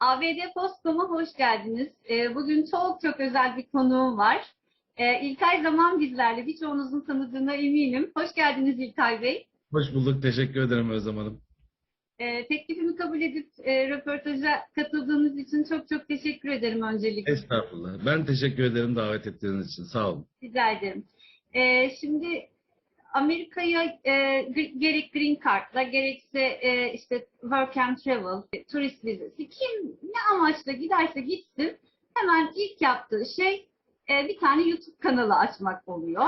ABD Postcom'a hoş geldiniz. Ee, Bugün çok çok özel bir konuğum var. Ee, İlkay Zaman bizlerle. Birçoğunuzun tanıdığına eminim. Hoş geldiniz İlkay Bey. Hoş bulduk. Teşekkür ederim Özlem Hanım. Ee, Teklifimi kabul edip e, röportaja katıldığınız için çok çok teşekkür ederim öncelikle. Estağfurullah. Ben teşekkür ederim davet ettiğiniz için. Sağ olun. Rica ederim. Şimdi Amerika'ya e, gerek Green Card'la gerekse e, işte Work and Travel, e, turist vizesi kim ne amaçla giderse gitsin hemen ilk yaptığı şey e, bir tane YouTube kanalı açmak oluyor.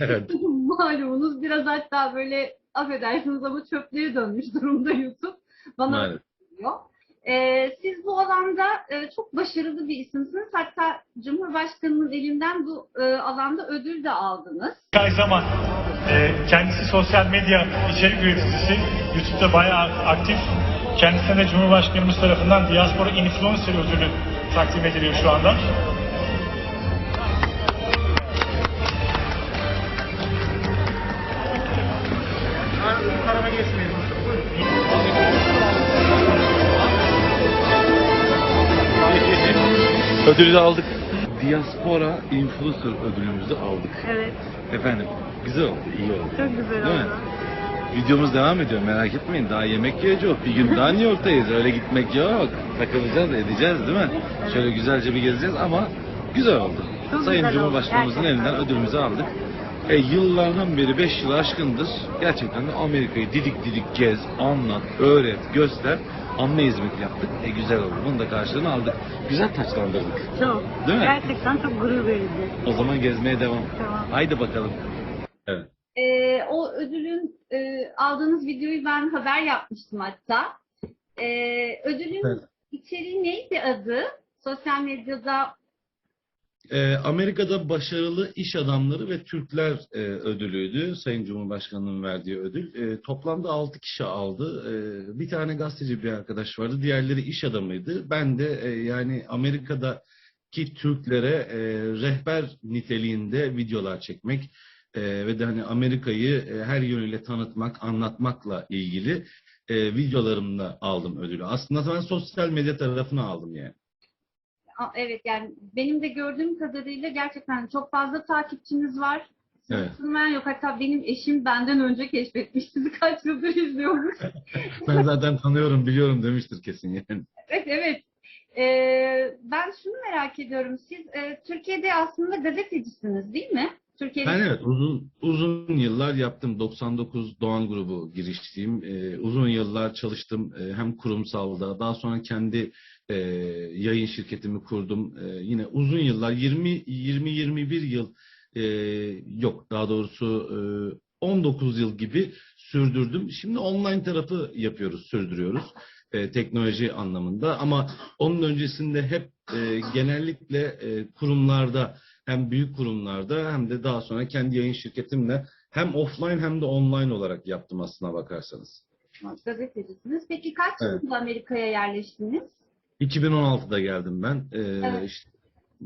Evet. Malumunuz biraz hatta böyle affedersiniz ama çöplüğe dönmüş durumda YouTube. Bana Maalesef. diyor. Ee, siz bu alanda e, çok başarılı bir isimsiniz. Hatta Cumhurbaşkanı'nın elinden bu e, alanda ödül de aldınız. İlkay Zaman. Ee, kendisi sosyal medya içerik üreticisi. YouTube'da bayağı aktif. Kendisine de Cumhurbaşkanımız tarafından Diaspora Influencer ödülü takdim ediliyor şu anda. Ödülü de aldık. Diaspora Influencer ödülümüzü aldık. Evet, Efendim, güzel oldu, iyi oldu. çok güzel Değil mi? Videomuz devam ediyor merak etmeyin. Daha yemek yiyeceğiz. Bir gün daha New York'tayız. Öyle gitmek yok. Takılacağız, edeceğiz değil mi? Şöyle güzelce bir gezeceğiz ama güzel oldu. Çok Sayın güzel oldu, Cumhurbaşkanımızın gerçekten. elinden ödülümüzü aldık. E, yıllardan beri 5 yıl aşkındır gerçekten de Amerika'yı didik didik gez, anlat, öğret, göster. Anma hizmeti yaptık. E güzel oldu. Bunun da karşılığını aldık. Güzel taçlandırdık. Çok. Değil mi? Gerçekten çok gurur verici. O zaman gezmeye devam. Tamam. Haydi bakalım. Evet. Ee, o ödülün e, aldığınız videoyu ben haber yapmıştım hatta. Ee, ödülün Evet. içeriği neydi adı? Sosyal medyada Amerika'da başarılı iş adamları ve Türkler e, ödülüydü. Sayın Cumhurbaşkanı'nın verdiği ödül. E, toplamda 6 kişi aldı. E, bir tane gazeteci bir arkadaş vardı. Diğerleri iş adamıydı. Ben de e, yani Amerika'daki Türklere e, rehber niteliğinde videolar çekmek e, ve de hani Amerika'yı e, her yönüyle tanıtmak, anlatmakla ilgili e, videolarımla aldım ödülü. Aslında ben sosyal medya tarafını aldım yani. Evet yani benim de gördüğüm kadarıyla gerçekten çok fazla takipçiniz var. Evet. Sınırlayan yok. Hatta benim eşim benden önce keşfetmiş. Sizi kaç yıldır izliyormuş. Ben zaten tanıyorum, biliyorum demiştir kesin yani. evet evet. Ee, ben şunu merak ediyorum. Siz e, Türkiye'de aslında gazetecisiniz değil mi? Türkiye'de Ben evet uzun uzun yıllar yaptım. 99 Doğan Grubu girişçiyim. Ee, uzun yıllar çalıştım Ee, hem kurumsalda daha sonra kendi e, yayın şirketimi kurdum. Ee, yine uzun yıllar 20 20 21 yıl e, yok daha doğrusu e, 19 yıl gibi sürdürdüm. Şimdi online tarafı yapıyoruz, sürdürüyoruz. e, teknoloji anlamında ama onun öncesinde hep e, genellikle e, kurumlarda hem büyük kurumlarda hem de daha sonra kendi yayın şirketimle hem offline hem de online olarak yaptım aslına bakarsanız. gazetecisiniz. Peki kaç Evet. yılında Amerika'ya yerleştiniz? 2016'da geldim ben. Ee, Evet. işte-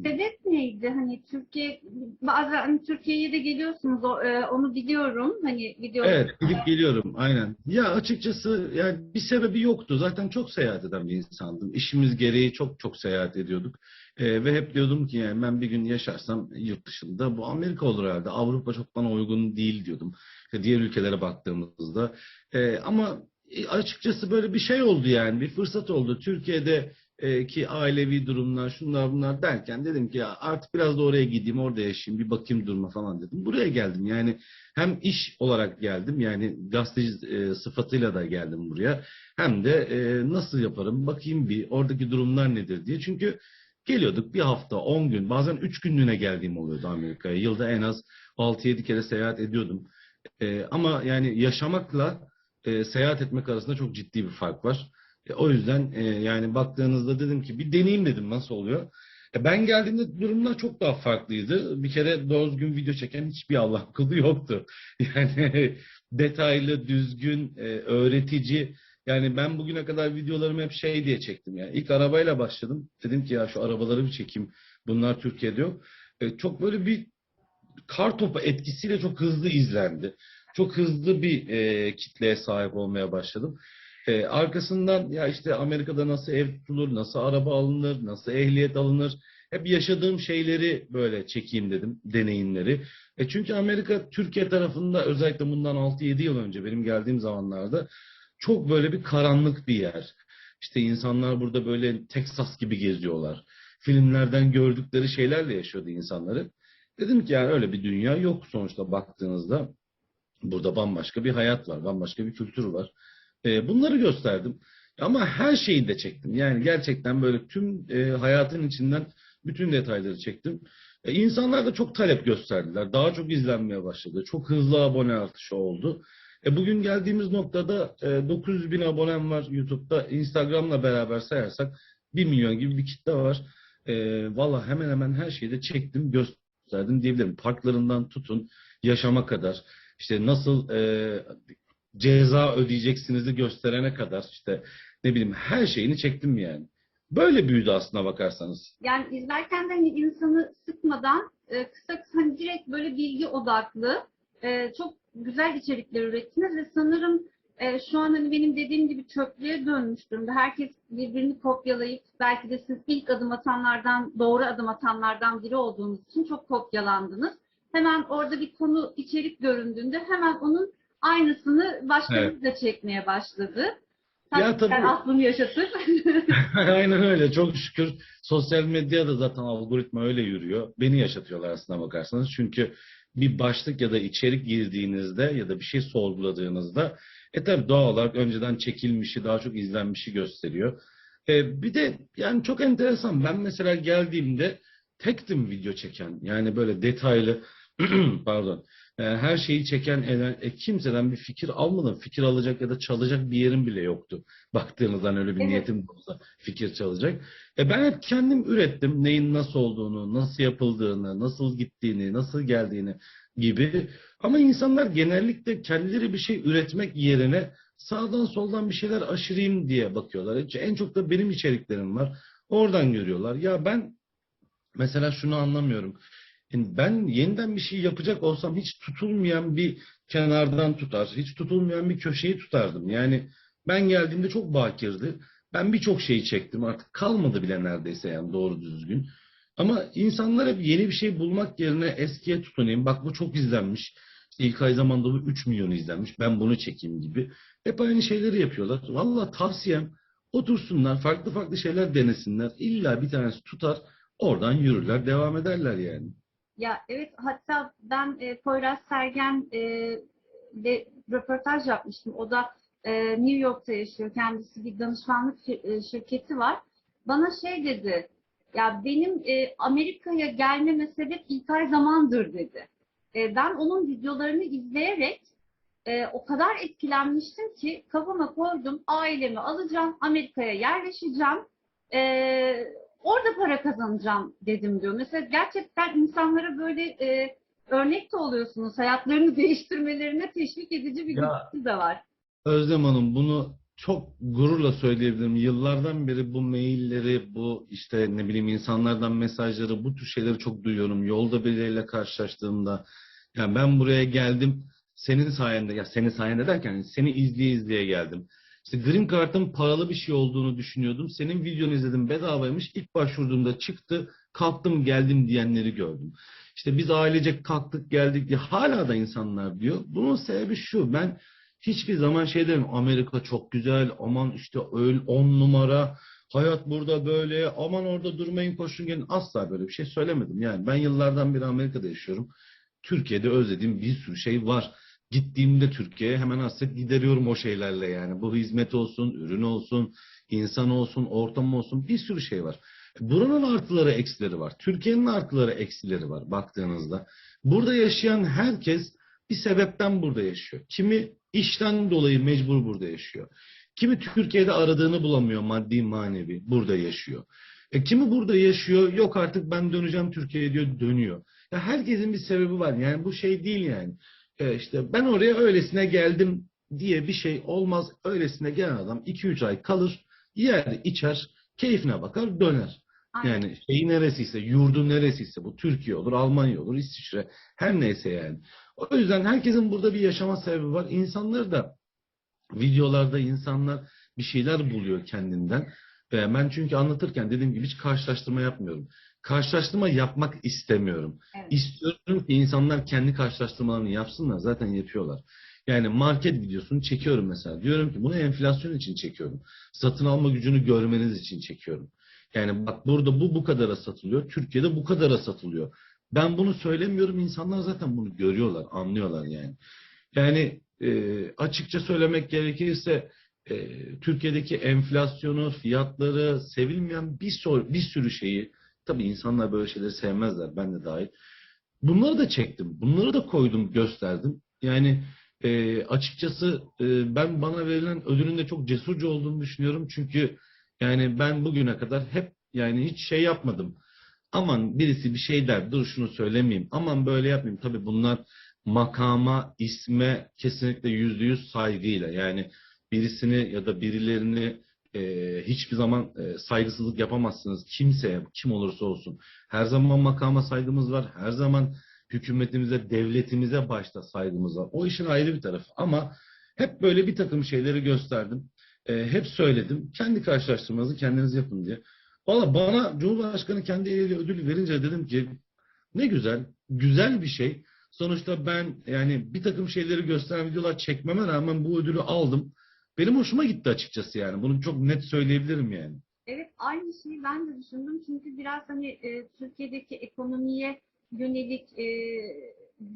Sebep neydi? Hani Türkiye bazen hani Türkiye'ye de geliyorsunuz o, e, onu biliyorum. Hani video evet, gidip geliyorum aynen. Ya açıkçası yani bir sebebi yoktu. Zaten çok seyahat eden bir insandım. İşimiz gereği çok çok seyahat ediyorduk. Ee, ve hep diyordum ki yani ben bir gün yaşarsam yurt dışında bu Amerika olur herhalde. Avrupa çok bana uygun değil diyordum. İşte diğer ülkelere baktığımızda. Ee, ama e, açıkçası böyle bir şey oldu yani. Bir fırsat oldu. Türkiye'de e, ki ailevi durumlar, şunlar bunlar derken dedim ki ya artık biraz da oraya gideyim, orada yaşayayım, bir bakayım duruma falan dedim. Buraya geldim yani hem iş olarak geldim yani gazeteci e, sıfatıyla da geldim buraya. Hem de e, nasıl yaparım, bakayım bir oradaki durumlar nedir diye. Çünkü geliyorduk bir hafta, 10 gün, bazen 3 günlüğüne geldiğim oluyordu Amerika'ya. Yılda en az 6-7 kere seyahat ediyordum. E, ama yani yaşamakla e, seyahat etmek arasında çok ciddi bir fark var. E, o yüzden e, yani baktığınızda dedim ki bir deneyim dedim nasıl oluyor. E, ben geldiğimde durumlar çok daha farklıydı. Bir kere doğru düzgün video çeken hiçbir Allah kulu yoktu. Yani detaylı, düzgün, öğretici. Yani ben bugüne kadar videolarımı hep şey diye çektim. Yani ilk arabayla başladım. Dedim ki ya şu arabaları bir çekeyim. Bunlar Türkiye'de yok. Çok böyle bir kar topu etkisiyle çok hızlı izlendi. Çok hızlı bir kitleye sahip olmaya başladım. E, arkasından ya işte Amerika'da nasıl ev tutulur, nasıl araba alınır, nasıl ehliyet alınır. Hep yaşadığım şeyleri böyle çekeyim dedim, deneyimleri. E çünkü Amerika Türkiye tarafında özellikle bundan 6-7 yıl önce benim geldiğim zamanlarda çok böyle bir karanlık bir yer. İşte insanlar burada böyle Texas gibi geziyorlar. Filmlerden gördükleri şeylerle yaşıyordu insanları. Dedim ki yani öyle bir dünya yok sonuçta baktığınızda. Burada bambaşka bir hayat var, bambaşka bir kültür var. E, bunları gösterdim. Ama her şeyi de çektim. Yani gerçekten böyle tüm e, hayatın içinden bütün detayları çektim. E, insanlar da çok talep gösterdiler. Daha çok izlenmeye başladı. Çok hızlı abone artışı oldu. E, bugün geldiğimiz noktada e, 900 bin abonem var YouTube'da. Instagram'la beraber sayarsak 1 milyon gibi bir kitle var. E, Valla hemen hemen her şeyi de çektim, gösterdim diyebilirim. Parklarından tutun, yaşama kadar. işte nasıl e, ceza ödeyeceksinizi gösterene kadar işte ne bileyim her şeyini çektim yani. Böyle büyüdü aslına bakarsanız. Yani izlerken de hani insanı sıkmadan e, kısa kısa hani direkt böyle bilgi odaklı e, çok güzel içerikler ürettiniz ve sanırım e, şu an hani benim dediğim gibi çöplüğe dönmüş durumda. Herkes birbirini kopyalayıp belki de siz ilk adım atanlardan, doğru adım atanlardan biri olduğunuz için çok kopyalandınız. Hemen orada bir konu içerik göründüğünde hemen onun aynısını başkaları da çekmeye başladı. Ya tabii. Ben aklım yaşatır. Aynen öyle. Çok şükür sosyal medyada zaten algoritma öyle yürüyor. Beni yaşatıyorlar aslına bakarsanız. Çünkü bir başlık ya da içerik girdiğinizde ya da bir şey sorguladığınızda e tabi doğal olarak önceden çekilmişi, daha çok izlenmişi gösteriyor. E, bir de yani çok enteresan. Ben mesela geldiğimde tektim video çeken. Yani böyle detaylı pardon e, her şeyi çeken eden, e, kimseden bir fikir almadım. Fikir alacak ya da çalacak bir yerim bile yoktu. Baktığınızdan öyle bir Evet. niyetim olsa fikir çalacak. E, ben hep kendim ürettim. Neyin nasıl olduğunu, nasıl yapıldığını, nasıl gittiğini, nasıl geldiğini gibi. Ama insanlar genellikle kendileri bir şey üretmek yerine sağdan soldan bir şeyler aşırayım diye bakıyorlar. En çok da benim içeriklerim var. Oradan görüyorlar. Ya ben mesela şunu anlamıyorum. Ben yeniden bir şey yapacak olsam hiç tutulmayan bir kenardan tutar, hiç tutulmayan bir köşeyi tutardım. Yani ben geldiğimde çok bakirdi. Ben birçok şeyi çektim artık kalmadı bile neredeyse yani doğru düzgün. Ama insanlar hep yeni bir şey bulmak yerine eskiye tutunayım. Bak bu çok izlenmiş. İşte ilk ay zamanda bu 3 milyon izlenmiş. Ben bunu çekeyim gibi. Hep aynı şeyleri yapıyorlar. Valla tavsiyem otursunlar, farklı farklı şeyler denesinler. İlla bir tanesi tutar, oradan yürürler, devam ederler yani. Ya evet hatta ben e, Poyraz Sergen e, ile röportaj yapmıştım. O da e, New York'ta yaşıyor. Kendisi bir danışmanlık e, şirketi var. Bana şey dedi. Ya benim e, Amerika'ya gelmeme sebep İlkay Zamandır dedi. E, ben onun videolarını izleyerek e, o kadar etkilenmiştim ki kafama koydum ailemi alacağım Amerika'ya yerleşeceğim. E, orada para kazanacağım dedim diyor. Mesela gerçekten insanlara böyle e, örnek de oluyorsunuz. Hayatlarını değiştirmelerine teşvik edici bir Ya. gücü de var. Özlem Hanım bunu çok gururla söyleyebilirim. Yıllardan beri bu mailleri, bu işte ne bileyim insanlardan mesajları, bu tür şeyleri çok duyuyorum. Yolda birileriyle karşılaştığımda yani ben buraya geldim senin sayende ya senin sayende derken seni izleye izleye geldim. İşte Green Card'ın paralı bir şey olduğunu düşünüyordum. Senin videonu izledim bedavaymış. İlk başvurduğumda çıktı. Kalktım geldim diyenleri gördüm. İşte biz ailecek kalktık geldik diye hala da insanlar diyor. Bunun sebebi şu. Ben hiçbir zaman şey derim. Amerika çok güzel. Aman işte öyle on numara. Hayat burada böyle. Aman orada durmayın koşun gelin. Asla böyle bir şey söylemedim. Yani ben yıllardan beri Amerika'da yaşıyorum. Türkiye'de özlediğim bir sürü şey var. Gittiğimde Türkiye'ye hemen hasret gideriyorum o şeylerle yani. Bu hizmet olsun, ürün olsun, insan olsun, ortam olsun bir sürü şey var. Buranın artıları eksileri var. Türkiye'nin artıları eksileri var baktığınızda. Burada yaşayan herkes bir sebepten burada yaşıyor. Kimi işten dolayı mecbur burada yaşıyor. Kimi Türkiye'de aradığını bulamıyor maddi manevi burada yaşıyor. E, kimi burada yaşıyor yok artık ben döneceğim Türkiye'ye diyor dönüyor. Ya herkesin bir sebebi var yani bu şey değil yani. E, işte ben oraya öylesine geldim diye bir şey olmaz. Öylesine gelen adam 2-3 ay kalır, yer, içer, keyfine bakar, döner. Aynen. Yani şeyi neresiyse, yurdu neresiyse bu Türkiye olur, Almanya olur, İsviçre her neyse yani. O yüzden herkesin burada bir yaşama sebebi var. İnsanları da Videolarda insanlar bir şeyler buluyor kendinden. Ben çünkü anlatırken dediğim gibi hiç karşılaştırma yapmıyorum. Karşılaştırma yapmak istemiyorum. Evet. İstiyorum ki insanlar kendi karşılaştırmalarını yapsınlar. Zaten yapıyorlar. Yani market videosunu çekiyorum mesela. Diyorum ki bunu enflasyon için çekiyorum. Satın alma gücünü görmeniz için çekiyorum. Yani bak burada bu bu kadara satılıyor. Türkiye'de bu kadara satılıyor. Ben bunu söylemiyorum. İnsanlar zaten bunu görüyorlar, anlıyorlar yani. Yani e, açıkça söylemek gerekirse e, Türkiye'deki enflasyonu, fiyatları, sevilmeyen bir, sor, bir sürü şeyi, tabii insanlar böyle şeyleri sevmezler, ben de dahil. Bunları da çektim, bunları da koydum, gösterdim. Yani e, açıkçası e, ben bana verilen ödülün de çok cesurca olduğunu düşünüyorum. Çünkü yani ben bugüne kadar hep yani hiç şey yapmadım. Aman birisi bir şey der, dur şunu söylemeyeyim. Aman böyle yapmayayım. Tabii bunlar makama, isme kesinlikle yüzde yüz saygıyla. Yani birisini ya da birilerini e, hiçbir zaman e, saygısızlık yapamazsınız. Kimseye, kim olursa olsun. Her zaman makama saygımız var. Her zaman hükümetimize, devletimize başta saygımız var. O işin ayrı bir tarafı. Ama hep böyle bir takım şeyleri gösterdim. E, hep söyledim. Kendi karşılaştırmanızı kendiniz yapın diye. Valla bana Cumhurbaşkanı kendi eliyle ödül verince dedim ki ne güzel, güzel bir şey. Sonuçta ben yani bir takım şeyleri gösteren videolar çekmeme rağmen bu ödülü aldım. Benim hoşuma gitti açıkçası yani. Bunu çok net söyleyebilirim yani. Evet aynı şeyi ben de düşündüm çünkü biraz hani e, Türkiye'deki ekonomiye yönelik e,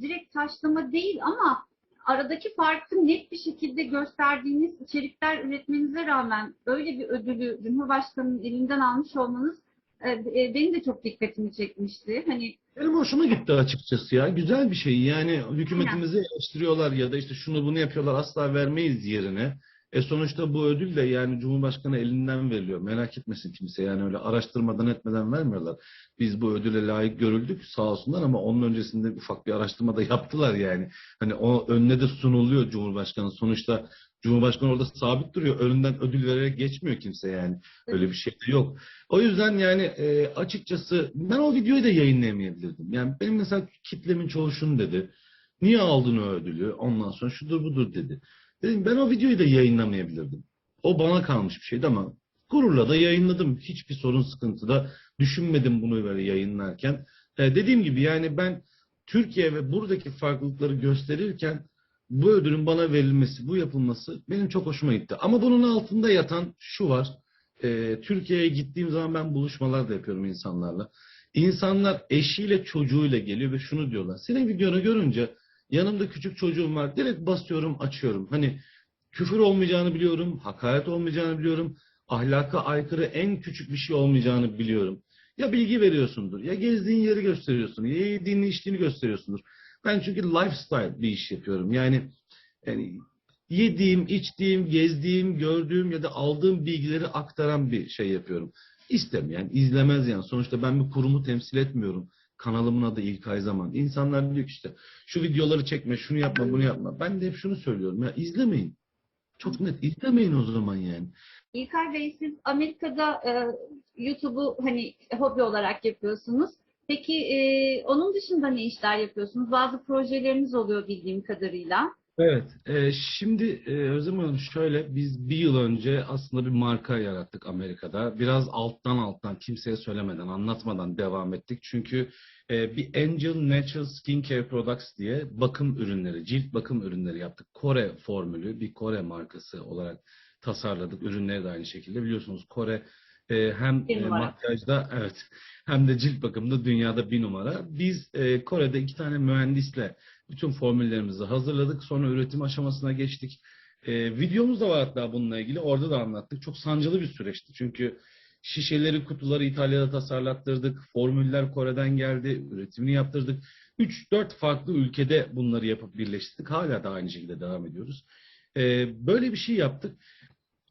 direkt taşlama değil ama aradaki farkı net bir şekilde gösterdiğiniz içerikler üretmenize rağmen öyle bir ödülü Cumhurbaşkanı'nın elinden almış olmanız e, e, benim de çok dikkatimi çekmişti. Hani Benim hoşuma gitti açıkçası ya. Güzel bir şey. Yani hükümetimizi eleştiriyorlar ya da işte şunu bunu yapıyorlar asla vermeyiz yerine. E sonuçta bu ödül de yani Cumhurbaşkanı elinden veriliyor. Merak etmesin kimse yani öyle araştırmadan etmeden vermiyorlar. Biz bu ödüle layık görüldük sağ olsunlar ama onun öncesinde ufak bir araştırma da yaptılar yani. Hani o önüne de sunuluyor Cumhurbaşkanı. Sonuçta Cumhurbaşkanı orada sabit duruyor. Önünden ödül vererek geçmiyor kimse yani. Öyle bir şey de yok. O yüzden yani e, açıkçası ben o videoyu da yayınlayamayabilirdim. Yani benim mesela kitlemin çoğu şunu dedi. Niye aldın o ödülü? Ondan sonra şudur budur dedi. Dedim ben o videoyu da yayınlamayabilirdim. O bana kalmış bir şeydi ama gururla da yayınladım. Hiçbir sorun sıkıntı da düşünmedim bunu böyle yayınlarken. E, dediğim gibi yani ben Türkiye ve buradaki farklılıkları gösterirken bu ödülün bana verilmesi, bu yapılması benim çok hoşuma gitti. Ama bunun altında yatan şu var. E, Türkiye'ye gittiğim zaman ben buluşmalar da yapıyorum insanlarla. İnsanlar eşiyle çocuğuyla geliyor ve şunu diyorlar. Senin videonu görünce yanımda küçük çocuğum var. Direkt basıyorum, açıyorum. Hani küfür olmayacağını biliyorum, hakaret olmayacağını biliyorum, ahlaka aykırı en küçük bir şey olmayacağını biliyorum. Ya bilgi veriyorsundur, ya gezdiğin yeri gösteriyorsun, ya yediğini içtiğini gösteriyorsundur. Ben çünkü lifestyle bir iş yapıyorum. Yani, yani yediğim, içtiğim, gezdiğim, gördüğüm ya da aldığım bilgileri aktaran bir şey yapıyorum. İstemeyen izlemez yani. Sonuçta ben bir kurumu temsil etmiyorum. Kanalımın adı İlkay Zaman. İnsanlar diyor ki işte şu videoları çekme, şunu yapma, bunu yapma. Ben de hep şunu söylüyorum. Ya izlemeyin. Çok net. izlemeyin o zaman yani. İlkay Bey siz Amerika'da e, YouTube'u hani hobi olarak yapıyorsunuz. Peki e, onun dışında ne işler yapıyorsunuz? Bazı projeleriniz oluyor bildiğim kadarıyla. Evet. e, şimdi e, Özlem Hanım şöyle biz bir yıl önce aslında bir marka yarattık Amerika'da. Biraz alttan alttan kimseye söylemeden, anlatmadan devam ettik. Çünkü e, bir Angel Natural Skincare Products diye bakım ürünleri, cilt bakım ürünleri yaptık. Kore formülü, bir Kore markası olarak tasarladık. Ürünleri de aynı şekilde. Biliyorsunuz Kore e, hem e, makyajda evet hem de cilt bakımında dünyada bir numara. Biz e, Kore'de iki tane mühendisle bütün formüllerimizi hazırladık. Sonra üretim aşamasına geçtik. E, videomuz da var hatta bununla ilgili. Orada da anlattık. Çok sancılı bir süreçti. Çünkü şişeleri, kutuları İtalya'da tasarlattırdık. Formüller Kore'den geldi. Üretimini yaptırdık. 3-4 farklı ülkede bunları yapıp birleştirdik. Hala da aynı şekilde devam ediyoruz. E, böyle bir şey yaptık.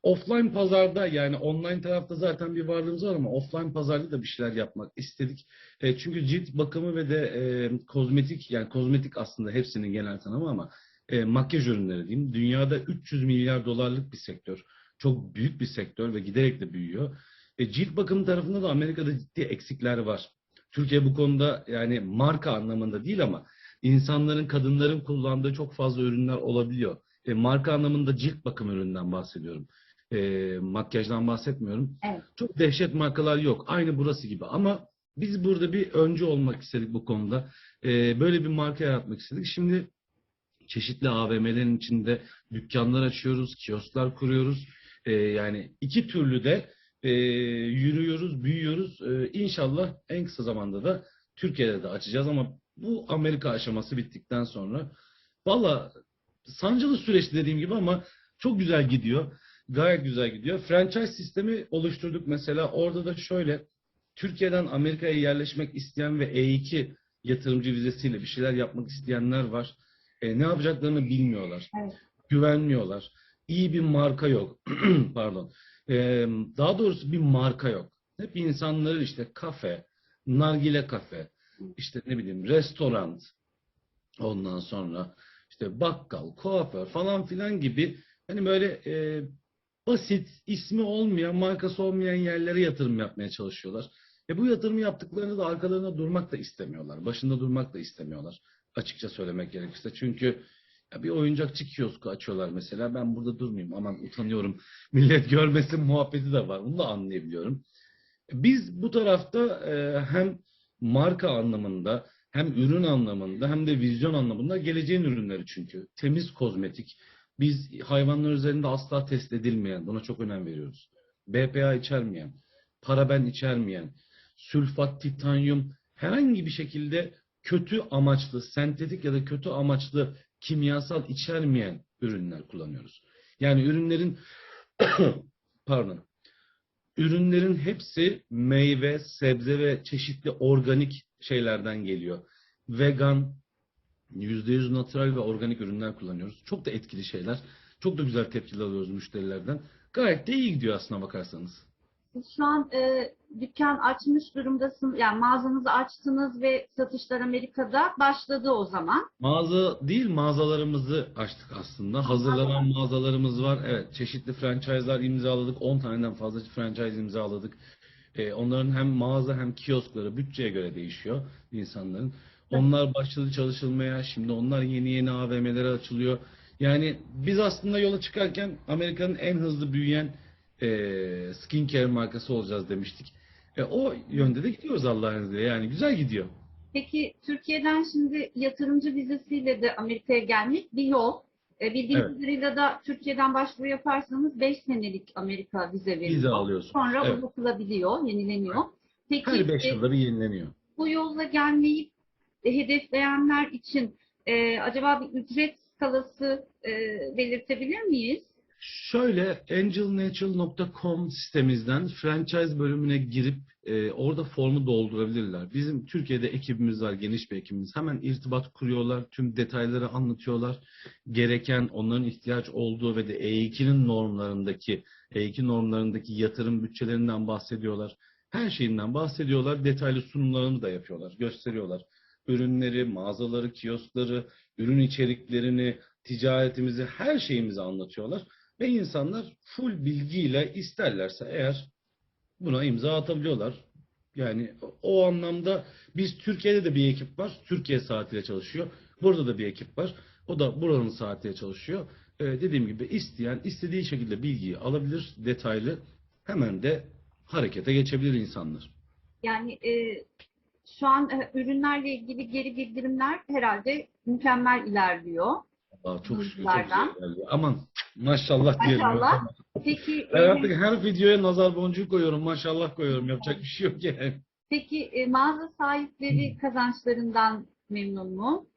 Offline pazarda yani online tarafta zaten bir varlığımız var ama offline pazarda da bir şeyler yapmak istedik. E, çünkü cilt bakımı ve de e, kozmetik yani kozmetik aslında hepsinin genel tanımı ama e, makyaj ürünleri diyeyim. Dünyada 300 milyar dolarlık bir sektör. Çok büyük bir sektör ve giderek de büyüyor. E, cilt bakımı tarafında da Amerika'da ciddi eksikler var. Türkiye bu konuda yani marka anlamında değil ama insanların, kadınların kullandığı çok fazla ürünler olabiliyor. E, marka anlamında cilt bakım üründen bahsediyorum. E, makyajdan bahsetmiyorum. Evet. Çok dehşet markalar yok. Aynı burası gibi ama biz burada bir öncü olmak istedik bu konuda. E, böyle bir marka yaratmak istedik. Şimdi çeşitli AVM'lerin içinde dükkanlar açıyoruz, kiosklar kuruyoruz. E, yani iki türlü de e, yürüyoruz, büyüyoruz. E, inşallah en kısa zamanda da Türkiye'de de açacağız ama bu Amerika aşaması bittikten sonra valla sancılı süreç dediğim gibi ama çok güzel gidiyor. Gayet güzel gidiyor. Franchise sistemi oluşturduk mesela. Orada da şöyle Türkiye'den Amerika'ya yerleşmek isteyen ve E2 yatırımcı vizesiyle bir şeyler yapmak isteyenler var. E, ne yapacaklarını bilmiyorlar. Evet. Güvenmiyorlar. İyi bir marka yok. Pardon. E, daha doğrusu bir marka yok. Hep insanları işte kafe, nargile kafe, işte ne bileyim restoran, ondan sonra işte bakkal, kuaför falan filan gibi hani böyle e, basit, ismi olmayan, markası olmayan yerlere yatırım yapmaya çalışıyorlar. Ve bu yatırımı yaptıklarını da arkalarına durmak da istemiyorlar. Başında durmak da istemiyorlar. Açıkça söylemek gerekirse. Çünkü ya bir oyuncakçı kiosku açıyorlar mesela. Ben burada durmayayım. Aman utanıyorum. Millet görmesin muhabbeti de var. Bunu da anlayabiliyorum. Biz bu tarafta e, hem marka anlamında hem ürün anlamında hem de vizyon anlamında geleceğin ürünleri çünkü. Temiz kozmetik. Biz hayvanlar üzerinde asla test edilmeyen, buna çok önem veriyoruz. BPA içermeyen, paraben içermeyen, sülfat, titanyum herhangi bir şekilde kötü amaçlı, sentetik ya da kötü amaçlı kimyasal içermeyen ürünler kullanıyoruz. Yani ürünlerin pardon. Ürünlerin hepsi meyve, sebze ve çeşitli organik şeylerden geliyor. Vegan, %100 natural ve organik ürünler kullanıyoruz. Çok da etkili şeyler. Çok da güzel tepkiler alıyoruz müşterilerden. Gayet de iyi gidiyor aslına bakarsanız. Şu an e, dükkan açmış durumdasınız. Yani mağazanızı açtınız ve satışlar Amerika'da başladı o zaman. Mağaza değil mağazalarımızı açtık aslında. Hazırlanan mağazalarımız var. Evet, çeşitli franchise'lar imzaladık. 10 taneden fazla franchise imzaladık. Ee, onların hem mağaza hem kioskları bütçeye göre değişiyor insanların. Onlar başladı çalışılmaya. Şimdi onlar yeni yeni AVM'lere açılıyor. Yani biz aslında yola çıkarken Amerika'nın en hızlı büyüyen e, skincare markası olacağız demiştik. E, o yönde de gidiyoruz Allah'ın izniyle. Yani güzel gidiyor. Peki Türkiye'den şimdi yatırımcı vizesiyle de Amerika'ya gelmek bir yol. E, bildiğim Evet. kadarıyla da Türkiye'den başvuru yaparsanız 5 senelik Amerika vize veriliyor. Vize alıyorsun. Sonra Evet. uzatılabiliyor, yenileniyor. Peki Her 5 e, yılda bir yenileniyor. bu yolla gelmeyi e, hedefleyenler için e, acaba bir ücret skalası e, belirtebilir miyiz? Şöyle angelnatural.com sitemizden franchise bölümüne girip e, orada formu doldurabilirler. Bizim Türkiye'de ekibimiz var, geniş bir ekibimiz. Hemen irtibat kuruyorlar, tüm detayları anlatıyorlar. Gereken onların ihtiyaç olduğu ve de E2'nin normlarındaki E2 normlarındaki yatırım bütçelerinden bahsediyorlar. Her şeyinden bahsediyorlar. Detaylı sunumlarını da yapıyorlar, gösteriyorlar. Ürünleri, mağazaları, kioskları, ürün içeriklerini, ticaretimizi, her şeyimizi anlatıyorlar. Ve insanlar full bilgiyle isterlerse eğer buna imza atabiliyorlar. Yani o anlamda biz Türkiye'de de bir ekip var. Türkiye saatiyle çalışıyor. Burada da bir ekip var. O da buranın saatiyle çalışıyor. Ee, dediğim gibi isteyen istediği şekilde bilgiyi alabilir detaylı. Hemen de harekete geçebilir insanlar. Yani e, şu an e, ürünlerle ilgili geri bildirimler herhalde mükemmel ilerliyor. Aa, çok şükür çok Bilgilerden. güzel geldi. Aman maşallah diyelim. Maşallah. Peki Ben e, artık her videoya nazar boncuğu koyuyorum. Maşallah koyuyorum. Yapacak bir şey yok yani. peki e, mağaza sahipleri kazançlarından memnun mu?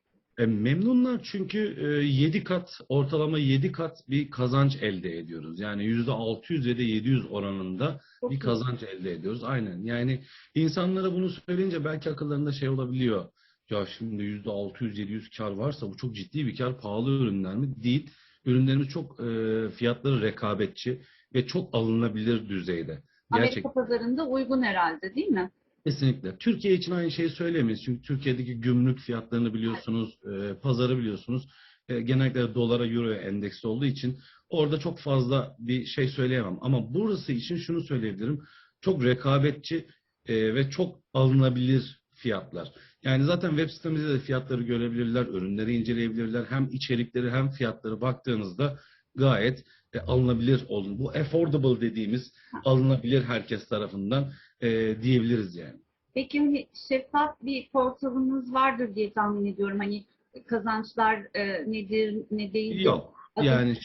E, memnunlar çünkü 7 kat, ortalama 7 kat bir kazanç elde ediyoruz. Yani %600 ya da 700 oranında Çok bir iyi. kazanç elde ediyoruz. Aynen. Yani insanlara bunu söyleyince belki akıllarında şey olabiliyor. Ya şimdi %600-700 kar varsa bu çok ciddi bir kar. Pahalı ürünler mi? Değil. Ürünlerimiz çok e, fiyatları rekabetçi ve çok alınabilir düzeyde. Gerçekten. Amerika pazarında uygun herhalde değil mi? Kesinlikle. Türkiye için aynı şeyi söyleyemeyiz. Çünkü Türkiye'deki gümrük fiyatlarını biliyorsunuz, e, pazarı biliyorsunuz. E, genellikle dolara, euroya endeksli olduğu için orada çok fazla bir şey söyleyemem. Ama burası için şunu söyleyebilirim. Çok rekabetçi e, ve çok alınabilir fiyatlar. Yani zaten web sitemizde de fiyatları görebilirler, ürünleri inceleyebilirler. Hem içerikleri hem fiyatları baktığınızda gayet e, alınabilir olun. Bu affordable dediğimiz alınabilir herkes tarafından e, diyebiliriz yani. Peki hani şeffaf bir portalınız vardır diye tahmin ediyorum. Hani kazançlar e, nedir, ne değil? Yok. Adı- Yani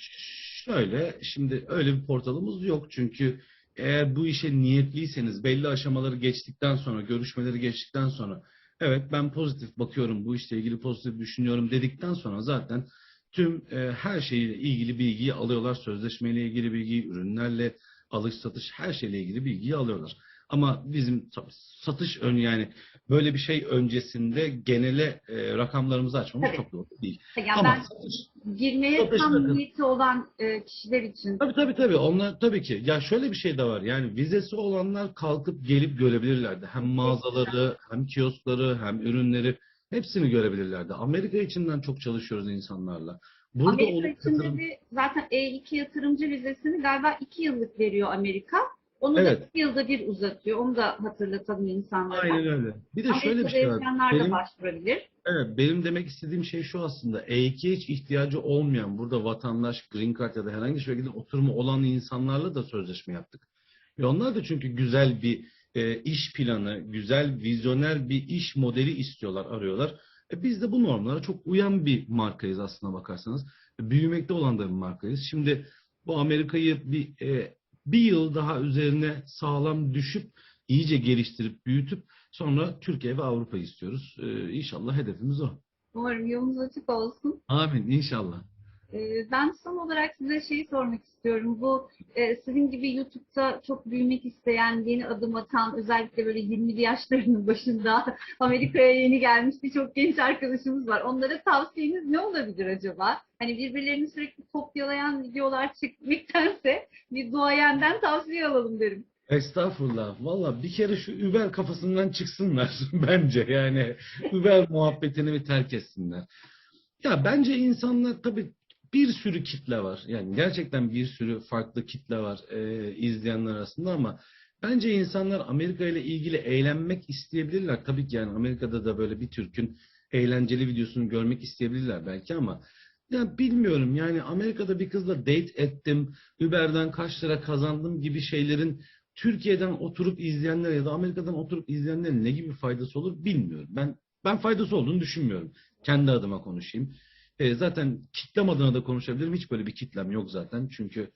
şöyle, şimdi öyle bir portalımız yok. Çünkü eğer bu işe niyetliyseniz belli aşamaları geçtikten sonra, görüşmeleri geçtikten sonra evet ben pozitif bakıyorum, bu işle ilgili pozitif düşünüyorum dedikten sonra zaten tüm e, her şeyle ilgili bilgiyi alıyorlar. Sözleşmeyle ilgili bilgiyi, ürünlerle alış satış her şeyle ilgili bilgiyi alıyorlar. Ama bizim tabii satış ön yani böyle bir şey öncesinde genele e, rakamlarımızı açmamız Tabii. çok doğru değil. Yani Ama ben satış girmeye satış tam niyeti olan e, kişiler için. Tabii tabii tabii. Onlar tabii ki. Ya şöyle bir şey de var. Yani vizesi olanlar kalkıp gelip görebilirlerdi. Hem mağazaları, hem kioskları, hem ürünleri hepsini görebilirlerdi. Amerika içinden çok çalışıyoruz insanlarla. Burada Amerika içinde yatırım- de zaten E2 yatırımcı vizesini galiba 2 yıllık veriyor Amerika. Onu da Evet. 2 yılda bir uzatıyor. Onu da hatırlatalım insanlara. Aynen öyle. Bir de şöyle bir Amerika'da şey var. yaşayanlar da Benim, başvurabilir. evet, benim demek istediğim şey şu aslında. E2'ye hiç ihtiyacı olmayan burada vatandaş, green card ya da herhangi bir şekilde oturumu olan insanlarla da sözleşme yaptık. Ve onlar da çünkü güzel bir e, iş planı, güzel vizyoner bir iş modeli istiyorlar, arıyorlar. E, biz de bu normlara çok uyan bir markayız aslına bakarsanız. E, büyümekte olan da bir markayız. Şimdi bu Amerika'yı bir e, bir yıl daha üzerine sağlam düşüp iyice geliştirip büyütüp sonra Türkiye ve Avrupa istiyoruz. E, inşallah hedefimiz o. Umarım yolunuz açık olsun. Amin inşallah. Ee, Ben son olarak size şeyi sormak istiyorum. Bu e, sizin gibi YouTube'da çok büyümek isteyen, yeni adım atan, özellikle böyle 20'li yaşlarının başında Amerika'ya yeni gelmiş birçok genç arkadaşımız var. Onlara tavsiyeniz ne olabilir acaba? Hani birbirlerini sürekli kopyalayan videolar çekmektense bir duayenden tavsiye alalım derim. Estağfurullah. Valla bir kere şu Uber kafasından çıksınlar bence. Yani Uber muhabbetini bir terk etsinler. Ya bence insanlar tabii bir sürü kitle var. Yani gerçekten bir sürü farklı kitle var e, izleyenler arasında ama bence insanlar Amerika ile ilgili eğlenmek isteyebilirler. Tabii ki yani Amerika'da da böyle bir Türk'ün eğlenceli videosunu görmek isteyebilirler belki ama ya bilmiyorum yani Amerika'da bir kızla date ettim, Uber'den kaç lira kazandım gibi şeylerin Türkiye'den oturup izleyenler ya da Amerika'dan oturup izleyenlerin ne gibi faydası olur bilmiyorum. Ben ben faydası olduğunu düşünmüyorum. Kendi adıma konuşayım. E, zaten kitlem adına da konuşabilirim. Hiç böyle bir kitlem yok zaten. Çünkü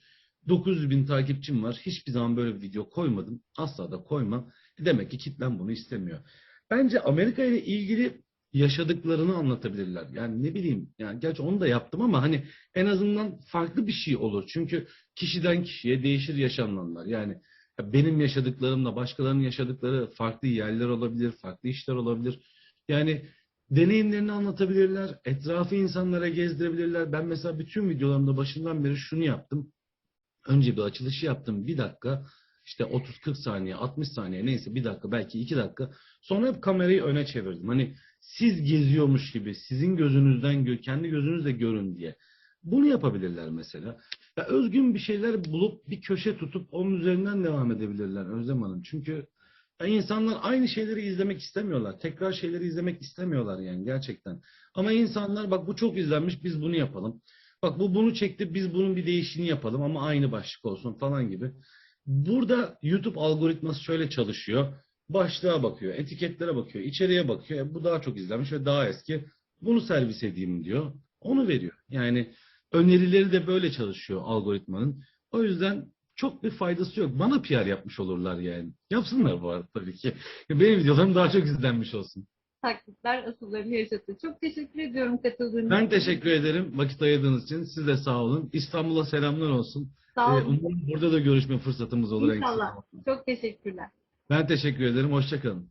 900 bin takipçim var. Hiçbir zaman böyle bir video koymadım. Asla da koymam. Demek ki kitlem bunu istemiyor. Bence Amerika ile ilgili yaşadıklarını anlatabilirler. Yani ne bileyim, yani gerçi onu da yaptım ama hani en azından farklı bir şey olur. Çünkü kişiden kişiye değişir yaşananlar. Yani ya benim yaşadıklarımla başkalarının yaşadıkları farklı yerler olabilir, farklı işler olabilir. Yani deneyimlerini anlatabilirler, etrafı insanlara gezdirebilirler. Ben mesela bütün videolarımda başından beri şunu yaptım. Önce bir açılışı yaptım. Bir dakika, işte 30-40 saniye, 60 saniye neyse bir dakika, belki iki dakika. Sonra hep kamerayı öne çevirdim. Hani siz geziyormuş gibi, sizin gözünüzden, gö- kendi gözünüzle görün diye. Bunu yapabilirler mesela. Ya özgün bir şeyler bulup bir köşe tutup onun üzerinden devam edebilirler Özlem Hanım. Çünkü ya insanlar aynı şeyleri izlemek istemiyorlar. Tekrar şeyleri izlemek istemiyorlar yani gerçekten. Ama insanlar bak bu çok izlenmiş biz bunu yapalım. Bak bu bunu çekti biz bunun bir değişini yapalım ama aynı başlık olsun falan gibi. Burada YouTube algoritması şöyle çalışıyor. Başlığa bakıyor, etiketlere bakıyor, içeriye bakıyor. E, bu daha çok izlenmiş ve daha eski. Bunu servis edeyim diyor. Onu veriyor. Yani önerileri de böyle çalışıyor algoritmanın. O yüzden çok bir faydası yok. Bana PR yapmış olurlar yani. Yapsınlar bu arada tabii ki. Benim videolarım daha çok izlenmiş olsun. Taklitler asıllarını yaşatır. Çok teşekkür ediyorum katıldığınız Ben için. teşekkür ederim vakit ayırdığınız için. Siz de sağ olun. İstanbul'a selamlar olsun. Sağ Ee, olun. umarım burada da görüşme fırsatımız olur. İnşallah. Çok teşekkürler. Ben teşekkür ederim. Hoşça kalın.